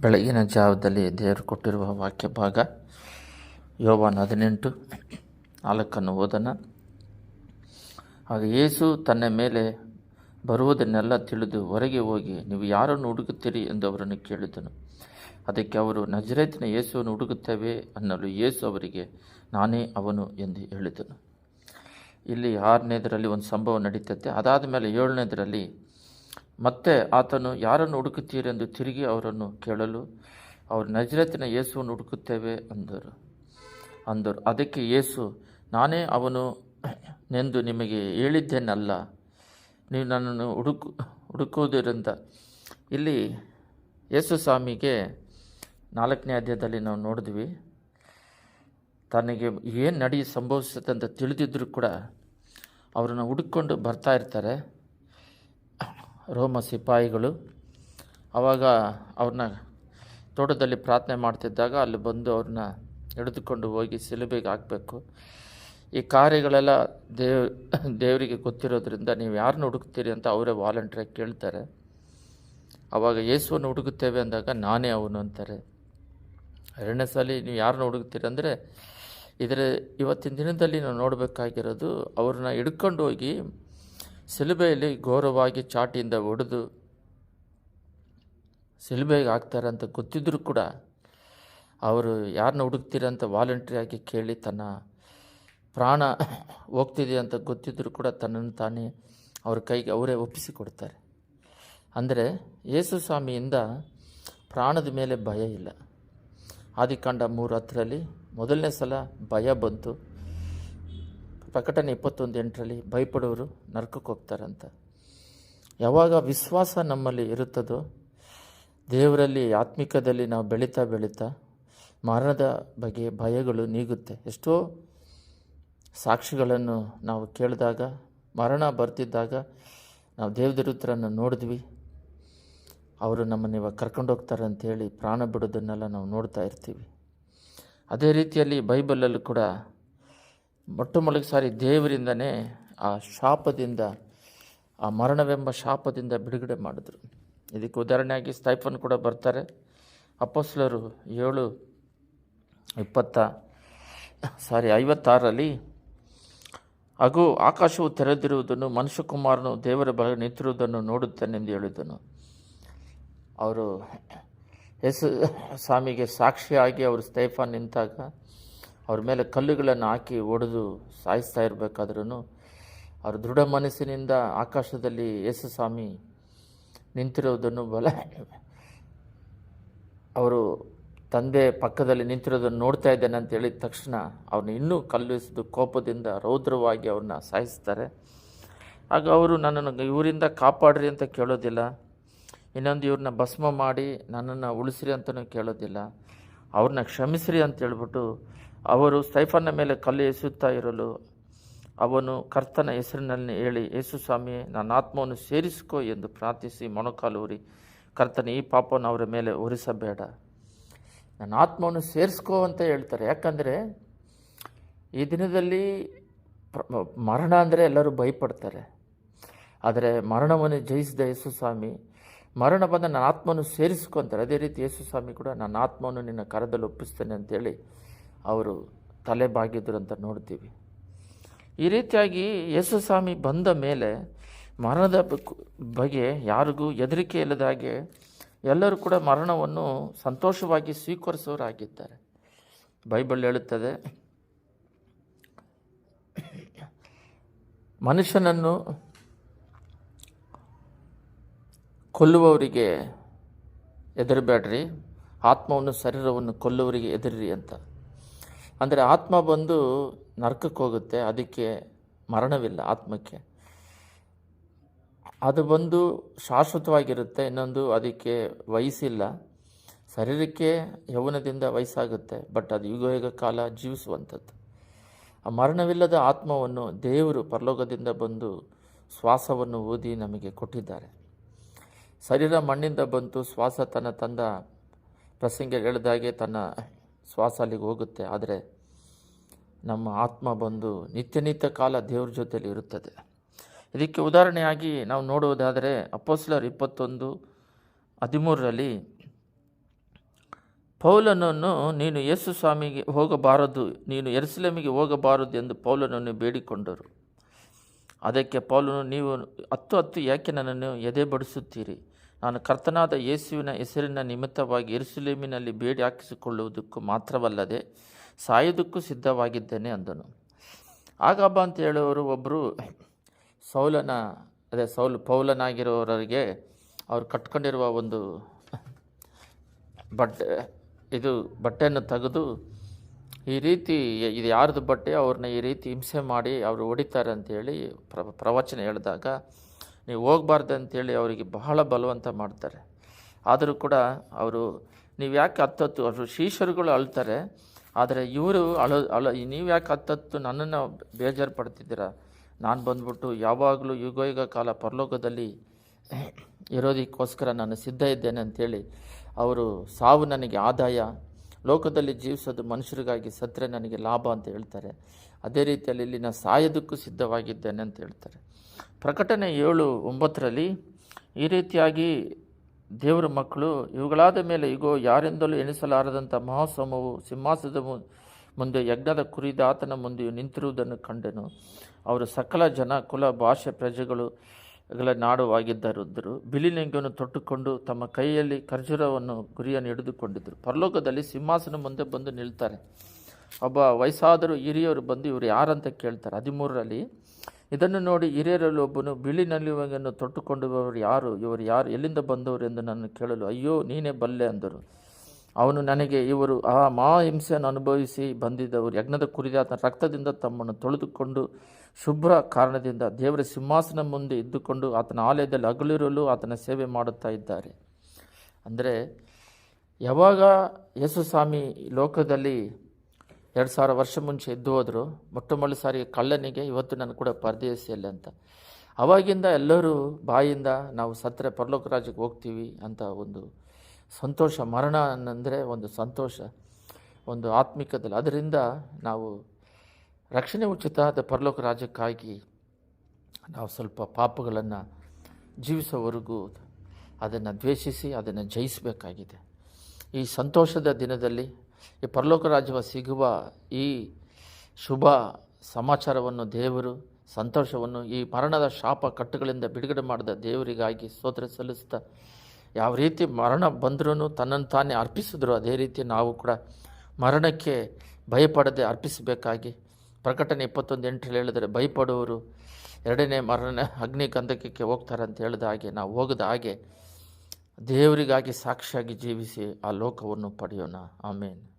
ಬೆಳಗಿನ ಜಾವದಲ್ಲಿ ದೇವರು ಕೊಟ್ಟಿರುವ ವಾಕ್ಯ ಭಾಗ ಯೋವಾನ್ ಹದಿನೆಂಟು, ನಾಲ್ಕನ್ನು ಓದನ ಆಗ ಯೇಸು ತನ್ನ ಮೇಲೆ ಬರುವುದನ್ನೆಲ್ಲ ತಿಳಿದು ಹೊರಗೆ ಹೋಗಿ, ನೀವು ಯಾರನ್ನು ಹುಡುಕುತ್ತೀರಿ? ಎಂದು ಅವರನ್ನು ಕೇಳಿದನು. ಅದಕ್ಕೆ ಅವರು, ನಜರೇತಿನ ಯೇಸುವನ್ನು ಹುಡುಕುತ್ತೇವೆ ಅನ್ನಲು ಯೇಸು ಅವರಿಗೆ, ನಾನೇ ಅವನು ಎಂದು ಹೇಳಿದನು. ಇಲ್ಲಿ ಆರನೇದರಲ್ಲಿ ಒಂದು ಸಂಭವ ನಡೀತೈತೆ. ಅದಾದ ಮೇಲೆ ಏಳನೇದರಲ್ಲಿ ಮತ್ತೆ ಆತನು ಯಾರನ್ನು ಹುಡುಕುತ್ತೀರೆಂದು ತಿರುಗಿ ಅವರನ್ನು ಕೇಳಲು, ಅವರು ನಜರತಿನ ಯೇಸುವನ್ನು ಹುಡುಕುತ್ತೇವೆ ಅಂದರು. ಅಂದರು, ಅದಕ್ಕೆ ಯೇಸು, ನಾನೇ ಅವನು ನೆಂದು ನಿಮಗೆ ಹೇಳಿದ್ದೇನಲ್ಲ, ನೀವು ನನ್ನನ್ನು ಹುಡುಕು, ಹುಡುಕುವುದರಿಂದ. ಇಲ್ಲಿ ಯೇಸು ಸ್ವಾಮಿಗೆ ನಾಲ್ಕನೇ ಅಧ್ಯಾಯದಲ್ಲಿ ನಾವು ನೋಡಿದ್ವಿ, ತನಗೆ ಏನು ನಡಿ ಸಂಭವಿಸುತ್ತೆ ಅಂತ ತಿಳಿದಿದ್ದರೂ ಕೂಡ ಅವರನ್ನು ಹುಡುಕೊಂಡು ಬರ್ತಾ ಇರ್ತಾರೆ. ರೋಮ ಸಿಪಾಯಿಗಳು ಆವಾಗ ಅವ್ರನ್ನ ತೋಟದಲ್ಲಿ ಪ್ರಾರ್ಥನೆ ಮಾಡ್ತಿದ್ದಾಗ ಅಲ್ಲಿ ಬಂದು ಅವ್ರನ್ನ ಹಿಡಿದುಕೊಂಡು ಹೋಗಿ ಸಿಲುಬೆಗೆ ಹಾಕಬೇಕು. ಈ ಕಾರ್ಯಗಳೆಲ್ಲ ದೇವ್, ದೇವರಿಗೆ ಗೊತ್ತಿರೋದ್ರಿಂದ ನೀವು ಯಾರನ್ನ ಹುಡುಕ್ತೀರಿ ಅಂತ ಅವರೇ ವಾಲಂಟ್ರಿಯಾಗಿ ಕೇಳ್ತಾರೆ. ಆವಾಗ ಯೇಸುವನ್ನು ಹುಡುಕುತ್ತೇವೆ ಅಂದಾಗ ನಾನೇ ಅವನು ಅಂತಾರೆ. ಎರಡನೇ ಸಲ ನೀವು ಯಾರನ್ನ ಹುಡುಕ್ತೀರಿ ಅಂದರೆ ಇದರ ಇವತ್ತಿನ ದಿನದಲ್ಲಿ ನಾವು ನೋಡಬೇಕಾಗಿರೋದು ಅವ್ರನ್ನ ಹಿಡ್ಕೊಂಡು ಹೋಗಿ ಸಿಲುಬೆಯಲ್ಲಿ ಘೋರವಾಗಿ ಚಾಟಿಯಿಂದ ಒಡೆದು ಸಿಲುಬೆಗೆ ಅಂತ ಗೊತ್ತಿದ್ದರೂ ಕೂಡ ಅವರು ಯಾರನ್ನ ಹುಡುಕ್ತೀರಂತ ವಾಲಂಟ್ರಿಯಾಗಿ ಕೇಳಿ ತನ್ನ ಪ್ರಾಣ ಹೋಗ್ತಿದೆ ಅಂತ ಗೊತ್ತಿದ್ದರೂ ಕೂಡ ತನ್ನನ್ನು ತಾನೇ ಅವ್ರ ಕೈಗೆ ಅವರೇ ಒಪ್ಪಿಸಿಕೊಡ್ತಾರೆ ಅಂದರೆ ಯೇಸು ಸ್ವಾಮಿಯಿಂದ ಪ್ರಾಣದ ಮೇಲೆ ಭಯ ಇಲ್ಲ. ಆದಿಕಾಂಡ ಮೂರು ಹತ್ತರಲ್ಲಿ ಮೊದಲನೇ ಸಲ ಭಯ ಬಂತು. ಪ್ರಕಟಣೆ ಇಪ್ಪತ್ತೊಂದು ಎಂಟರಲ್ಲಿ ಭಯಪಡೋರು ನರಕಕ್ಕೆ ಹೋಗ್ತಾರಂತ. ಯಾವಾಗ ವಿಶ್ವಾಸ ನಮ್ಮಲ್ಲಿ ಇರುತ್ತದೋ, ದೇವರಲ್ಲಿ ಆತ್ಮಿಕದಲ್ಲಿ ನಾವು ಬೆಳೀತಾ ಬೆಳೀತಾ ಮರಣದ ಬಗ್ಗೆ ಭಯಗಳು ನೀಗುತ್ತೆ. ಎಷ್ಟೋ ಸಾಕ್ಷಿಗಳನ್ನು ನಾವು ಕೇಳಿದಾಗ, ಮರಣ ಬರ್ತಿದ್ದಾಗ ನಾವು ದೇವದೂತರನ್ನು ನೋಡಿದ್ವಿ. ಅವರು ನಮ್ಮನ್ನು ಇವಾಗ ಕರ್ಕೊಂಡೋಗ್ತಾರೆ ಅಂಥೇಳಿ ಪ್ರಾಣ ಬಿಡೋದನ್ನೆಲ್ಲ ನಾವು ನೋಡ್ತಾ ಇರ್ತೀವಿ. ಅದೇ ರೀತಿಯಲ್ಲಿ ಬೈಬಲಲ್ಲೂ ಕೂಡ ಮೊಟ್ಟ ಸಾರಿ ದೇವರಿಂದನೇ ಆ ಶಾಪದಿಂದ, ಆ ಮರಣವೆಂಬ ಶಾಪದಿಂದ ಬಿಡುಗಡೆ ಮಾಡಿದ್ರು. ಇದಕ್ಕೆ ಉದಾಹರಣೆಯಾಗಿ ಸ್ಟೈಫನ್ ಕೂಡ ಬರ್ತಾರೆ. ಅಪ್ಪಸ್ಲರು ಏಳು, ಇಪ್ಪತ್ತ, ಸಾರಿ ಐವತ್ತಾರರಲ್ಲಿ ಹಾಗೂ ಆಕಾಶವು ತೆರೆದಿರುವುದನ್ನು, ಮನುಷ್ಯಕುಮಾರನು ದೇವರ ಬಳ ನಿಂತಿರುವುದನ್ನು ನೋಡುತ್ತಾನೆಂದು ಹೇಳಿದ್ದನು ಅವರು ಯೇಸು ಸ್ವಾಮಿಗೆ ಸಾಕ್ಷಿಯಾಗಿ ಅವರು ಸ್ಟೈಫಾನ್ ನಿಂತಾಗ ಅವ್ರ ಮೇಲೆ ಕಲ್ಲುಗಳನ್ನು ಹಾಕಿ ಒಡೆದು ಸಾಯಿಸ್ತಾ ಇರಬೇಕಾದ್ರೂ ಅವರು ದೃಢ ಮನಸ್ಸಿನಿಂದ ಆಕಾಶದಲ್ಲಿ ಯೇಸು ಸ್ವಾಮಿ ನಿಂತಿರೋದನ್ನು ಬಲ ಅವರು ತಂದೆ ಪಕ್ಕದಲ್ಲಿ ನಿಂತಿರೋದನ್ನು ನೋಡ್ತಾ ಇದ್ದೇನೆ ಅಂತ ಹೇಳಿದ ತಕ್ಷಣ ಅವ್ರನ್ನ ಇನ್ನೂ ಕಲ್ಲಿಸಿದು ಕೋಪದಿಂದ ರೌದ್ರವಾಗಿ ಅವ್ರನ್ನ ಸಾಯಿಸ್ತಾರೆ. ಆಗ ಅವರು ನನ್ನನ್ನು ಇವರಿಂದ ಕಾಪಾಡ್ರಿ ಅಂತ ಕೇಳೋದಿಲ್ಲ. ಇನ್ನೊಂದು ಇವ್ರನ್ನ ಭಸ್ಮ ಮಾಡಿ ನನ್ನನ್ನು ಉಳಿಸ್ರಿ ಅಂತಲೂ ಕೇಳೋದಿಲ್ಲ. ಅವ್ರನ್ನ ಕ್ಷಮಿಸ್ರಿ ಅಂತ ಹೇಳ್ಬಿಟ್ಟು ಅವರು ಸ್ಟೈಫನ್ನ ಮೇಲೆ ಕಲ್ಲು ಎಸೆಯುತ್ತಾ ಇರಲು, ಅವನು ಕರ್ತನ ಹೆಸರಿನಲ್ಲಿ ಹೇಳಿ ಯೇಸು ಸ್ವಾಮಿಯೇ ನನ್ನ ಆತ್ಮವನ್ನು ಸೇರಿಸಿಕೋ ಎಂದು ಪ್ರಾರ್ಥಿಸಿ ಮೊಣಕಾಲೂರಿ ಕರ್ತನ, ಈ ಪಾಪವನ್ನು ಅವರ ಮೇಲೆ ಹೊರಿಸಬೇಡ. ನನ್ನ ಆತ್ಮವನ್ನು ಸೇರಿಸ್ಕೋ ಅಂತ ಹೇಳ್ತಾರೆ. ಯಾಕಂದರೆ, ಈ ದಿನದಲ್ಲಿ ಮರಣ ಅಂದರೆ ಎಲ್ಲರೂ ಭಯಪಡ್ತಾರೆ. ಆದರೆ ಮರಣವನ್ನು ಜಯಿಸಿದ ಯೇಸು ಸ್ವಾಮಿ, ಮರಣ ಬಂದ ನನ್ನ ಆತ್ಮವನ್ನು ಸೇರಿಸ್ಕೊಂತಾರೆ ಅದೇ ರೀತಿ ಯೇಸು ಸ್ವಾಮಿ ಕೂಡ, ನನ್ನ ಆತ್ಮವನ್ನು ನಿನ್ನ ಕರದಲ್ಲಿ ಒಪ್ಪಿಸ್ತೇನೆ ಅಂತೇಳಿ ಅವರು ತಲೆ ಬಾಗಿದ್ರು ಅಂತ ನೋಡ್ತೀವಿ. ಈ ರೀತಿಯಾಗಿ ಯೇಸು ಸ್ವಾಮಿ ಬಂದ ಮೇಲೆ ಮರಣದ ಬಗ್- ಬಗ್ಗೆ ಯಾರಿಗೂ ಹೆದರಿಕೆ ಇಲ್ಲದ ಹಾಗೆ ಎಲ್ಲರೂ ಕೂಡ ಮರಣವನ್ನು ಸಂತೋಷವಾಗಿ ಸ್ವೀಕರಿಸೋರಾಗಿದ್ದಾರೆ. ಬೈಬಲ್ ಹೇಳುತ್ತದೆ, ಮನುಷ್ಯನನ್ನು ಕೊಲ್ಲುವವರಿಗೆ ಹೆದರಬೇಡ್ರಿ, ಆತ್ಮವನ್ನು, ಶರೀರವನ್ನು ಕೊಲ್ಲುವವರಿಗೆ ಎದುರಿರಿ ಅಂತ. ಅಂದರೆ ಆತ್ಮ ಬಂದು ನರಕಕ್ಕೆ ಹೋಗುತ್ತೆ, ಅದಕ್ಕೆ ಮರಣವಿಲ್ಲ ಆತ್ಮಕ್ಕೆ. ಅದು ಬಂದು ಶಾಶ್ವತವಾಗಿರುತ್ತೆ, ಇನ್ನೊಂದು ಅದಕ್ಕೆ ವಯಸ್ಸಿಲ್ಲ. ಶರೀರಕ್ಕೆ ಯೌವನದಿಂದ ವಯಸ್ಸಾಗುತ್ತೆ, ಬಟ್ ಅದು ಯುಗ ಯುಗ ಕಾಲ ಜೀವಿಸುವಂಥದ್ದು. ಆ ಮರಣವಿಲ್ಲದ ಆತ್ಮವನ್ನು ದೇವರು ಪರಲೋಕದಿಂದ ಬಂದು ಶ್ವಾಸವನ್ನು ಓದಿ ನಮಗೆ ಕೊಟ್ಟಿದ್ದಾರೆ. ಶರೀರ ಮಣ್ಣಿಂದ ಬಂತು, ಶ್ವಾಸ ತನ್ನ ತಂದ ಪ್ರಸಂಗ ಹೇಳಿದಾಗೆ ತನ್ನ ಶ್ವಾಸ ಅಲ್ಲಿಗೆ ಹೋಗುತ್ತೆ. ಆದರೆ ನಮ್ಮ ಆತ್ಮ ಬಂದು ನಿತ್ಯ ನಿತ್ಯ ಕಾಲ ದೇವ್ರ ಜೊತೆಯಲ್ಲಿ ಇರುತ್ತದೆ. ಇದಕ್ಕೆ ಉದಾಹರಣೆಯಾಗಿ ನಾವು ನೋಡುವುದಾದರೆ ಅಪ್ಪೋಸ್ಲರ್ ಇಪ್ಪತ್ತೊಂದು ಹದಿಮೂರರಲ್ಲಿ ಪೌಲನನ್ನು ನೀನು ಯೇಸು ಸ್ವಾಮಿಗೆ ಹೋಗಬಾರದು, ನೀನು ಎರುಸಲೇಮಿಗೆ ಹೋಗಬಾರದು ಎಂದು ಪೌಲನನ್ನು ಬೇಡಿಕೊಂಡರು. ಅದಕ್ಕೆ ಪೌಲನು, ನೀವು ಹತ್ತು ಹತ್ತು ಯಾಕೆ ನನ್ನನ್ನು ಎದೆಬಡಿಸುತ್ತೀರಿ? ನಾನು ಕರ್ತನಾದ ಯೇಸುವಿನ ಹೆಸರಿನ ನಿಮಿತ್ತವಾಗಿ ಎರುಸುಲೇಮಿನಲ್ಲಿ ಬೇಡಿ ಹಾಕಿಸಿಕೊಳ್ಳುವುದಕ್ಕೂ ಮಾತ್ರವಲ್ಲದೆ ಸಾಯೋದಕ್ಕೂ ಸಿದ್ಧವಾಗಿದ್ದೇನೆ ಅಂದನು. ಆಗಬ್ಬ ಅಂತ ಹೇಳುವವರು ಒಬ್ಬರು ಸೌಲನ, ಅದೇ ಸೌಲ್ ಪೌಲನಾಗಿರೋರಿಗೆ ಅವ್ರು ಕಟ್ಕೊಂಡಿರುವ ಒಂದು ಬಟ್ಟೆ, ಇದು ಬಟ್ಟೆಯನ್ನು ತೆಗೆದು ಈ ರೀತಿ ಇದು ಯಾರ್ದು ಬಟ್ಟೆ ಅವ್ರನ್ನ ಈ ರೀತಿ ಹಿಂಸೆ ಮಾಡಿ ಅವರು ಹೊಡಿತಾರೆ ಅಂತೇಳಿ ಪ್ರ, ಪ್ರವಚನ ಹೇಳಿದಾಗ ನೀವು ಹೋಗ್ಬಾರ್ದು ಅಂತೇಳಿ ಅವರಿಗೆ ಬಹಳ ಬಲವಂತ ಮಾಡ್ತಾರೆ. ಆದರೂ ಕೂಡ ಅವರು, ನೀವು ಯಾಕೆ ಹತ್ತತ್ತು? ಅವರು ಶೀಶರುಗಳು ಅಳ್ತಾರೆ. ಆದರೆ ಇವರು ಅಳ ಅಳ, ನೀವು ಯಾಕೆ ಹತ್ತತ್ತು? ನನ್ನನ್ನು ಬೇಜಾರು ಪಡ್ತಿದ್ದೀರಾ ನಾನು ಬಂದ್ಬಿಟ್ಟು ಯಾವಾಗಲೂ ಯುಗಯುಗ ಯುಗ ಕಾಲ ಪರಲೋಕದಲ್ಲಿ ಇರೋದಕ್ಕೋಸ್ಕರ ನಾನು ಸಿದ್ಧ ಇದ್ದೇನೆ ಅಂಥೇಳಿ ಅವರು ಸಾವು ನನಗೆ ಆದಾಯ. ಲೋಕದಲ್ಲಿ ಜೀವಿಸೋದು ಮನುಷ್ಯರಿಗಾಗಿ ಸತ್ರೆ ನನಗೆ ಲಾಭ ಅಂತ ಹೇಳ್ತಾರೆ. ಅದೇ ರೀತಿಯಲ್ಲಿ ಇಲ್ಲಿ ನಾನು ಸಾಯೋದಕ್ಕೂ ಸಿದ್ಧವಾಗಿದ್ದೇನೆ ಅಂತ ಹೇಳ್ತಾರೆ. ಪ್ರಕಟಣೆ ಏಳು ಒಂಬತ್ತರಲ್ಲಿ ಈ ರೀತಿಯಾಗಿ ದೇವರ ಮಕ್ಕಳು ಇವುಗಳಾದ ಮೇಲೆ ಇಗೋ, ಯಾರಿಂದಲೂ ಎಣಿಸಲಾರದಂಥ ಮಹಾಸಮವು ಸಿಂಹಾಸದ ಮುಂದೆ ಯಜ್ಞದ ಕುರಿದ ಆತನ ಮುಂದೆಯೂ ನಿಂತಿರುವುದನ್ನು ಕಂಡೆನು. ಅವರು ಸಕಲ ಜನ, ಕುಲ, ಭಾಷೆ ಪ್ರಜೆಗಳು ಗಳ ನಾಡುವಾಗಿದ್ದರಿದ್ದರು ಬಿಳಿಲಿಂಗವನ್ನು ತೊಟ್ಟುಕೊಂಡು ತಮ್ಮ ಕೈಯಲ್ಲಿ ಖರ್ಜೂರವನ್ನು ಗುರಿಯನ್ನು ಹಿಡಿದುಕೊಂಡಿದ್ದರು. ಪರಲೋಕದಲ್ಲಿ ಸಿಂಹಾಸನ ಮುಂದೆ ಬಂದು ನಿಲ್ತಾರೆ. ಒಬ್ಬ ವಯಸ್ಸಾದರೂ ಹಿರಿಯರು ಬಂದು ಇವರು ಯಾರಂತ ಕೇಳ್ತಾರೆ. ಹದಿಮೂರರಲ್ಲಿ, ಇದನ್ನು ನೋಡಿ ಹಿರಿಯರಲ್ಲಿ ಒಬ್ಬನು ಬಿಳಿ ನಲಿಯುವನ್ನು ತೊಟ್ಟುಕೊಂಡವರು ಯಾರು? ಇವರು ಯಾರು? ಎಲ್ಲಿಂದ ಬಂದವರು ಎಂದು ನನ್ನ ಕೇಳಲು, ಅಯ್ಯೋ, ನೀನೇ ಬಲ್ಲೆ ಅಂದರು. ಅವನು ನನಗೆ, ಇವರು ಆ ಮಾಹಿಂಸೆಯನ್ನು ಅನುಭವಿಸಿ ಬಂದಿದ್ದವರು. ಯಜ್ಞದ ಕುರಿದಾತನ ರಕ್ತದಿಂದ ತಮ್ಮನ್ನು ತೊಳೆದುಕೊಂಡು ಶುಭ್ರ ಕಾರಣದಿಂದ ದೇವರ ಸಿಂಹಾಸನ ಮುಂದೆ ಇದ್ದುಕೊಂಡು ಆತನ ಆಲಯದಲ್ಲಿ ಅಗಲಿರಲು ಆತನ ಸೇವೆ ಮಾಡುತ್ತಾ ಇದ್ದಾರೆ. ಅಂದರೆ, ಯಾವಾಗ ಯೇಸುಸ್ವಾಮಿ ಲೋಕದಲ್ಲಿ ಎರಡು ಸಾವಿರ ವರ್ಷ ಮುಂಚೆ ಎದ್ದು ಹೋದರು. ಮೊಟ್ಟ ಮೊದಲ ಸಾರಿ ಕಳ್ಳನಿಗೆ ಇವತ್ತು ನಾನು ಕೂಡ ಪರದೇಶಿಯಲ್ಲಿ ಅಂತ. ಅವಾಗಿಂದ ಎಲ್ಲರೂ ಬಾಯಿಂದ ನಾವು ಸತ್ತರೆ ಪರಲೋಕ ರಾಜ್ಯಕ್ಕೆ ಹೋಗ್ತೀವಿ ಅಂತ ಒಂದು ಸಂತೋಷ, ಮರಣ ಅಂದರೆ ಒಂದು ಸಂತೋಷ, ಒಂದು ಆತ್ಮಿಕದಲ್ಲಿ. ಅದರಿಂದ ನಾವು ರಕ್ಷಣೆ ಉಚಿತ ಪರಲೋಕ ರಾಜ್ಯಕ್ಕಾಗಿ ನಾವು ಸ್ವಲ್ಪ ಪಾಪಗಳನ್ನು ಜೀವಿಸೋವರೆಗೂ ಅದನ್ನು ದ್ವೇಷಿಸಿ, ಅದನ್ನು ಜಯಿಸಬೇಕಾಗಿದೆ. ಈ ಸಂತೋಷದ ದಿನದಲ್ಲಿ ಈ ಪರಲೋಕ ರಾಜ್ಯವ ಸಿಗುವ ಈ ಶುಭ ಸಮಾಚಾರವನ್ನು ದೇವರು, ಸಂತೋಷವನ್ನು ಈ ಮರಣದ ಶಾಪ ಕಟ್ಟುಗಳಿಂದ ಬಿಡುಗಡೆ ಮಾಡಿದ ದೇವರಿಗಾಗಿ ಸ್ತೋತ್ರ ಸಲ್ಲಿಸ್ತಾ ಯಾವ ರೀತಿ ಮರಣ ಬಂದ್ರೂ ತನ್ನನ್ನು ತಾನೇ ಅರ್ಪಿಸಿದ್ರು, ಅದೇ ರೀತಿ ನಾವು ಕೂಡ ಮರಣಕ್ಕೆ ಭಯಪಡದೆ ಅರ್ಪಿಸಬೇಕಾಗಿ. ಪ್ರಕಟಣೆ ಇಪ್ಪತ್ತೊಂದು ಎಂಟರಲ್ಲಿ ಹೇಳಿದರೆ, ಭಯಪಡುವರು ಎರಡನೇ ಮರಣ ಅಗ್ನಿ ಗಂಧಕಕ್ಕೆ ಹೋಗ್ತಾರೆ ಅಂತ ಹೇಳಿದ ಹಾಗೆ ನಾವು ಹೋಗದ ಹಾಗೆ ದೇವರಿಗಾಗಿ ಸಾಕ್ಷಿಯಾಗಿ ಜೀವಿಸಿ ಆ ಲೋಕವನ್ನು ಪಡೆಯೋಣ. ಆಮೇಲೆ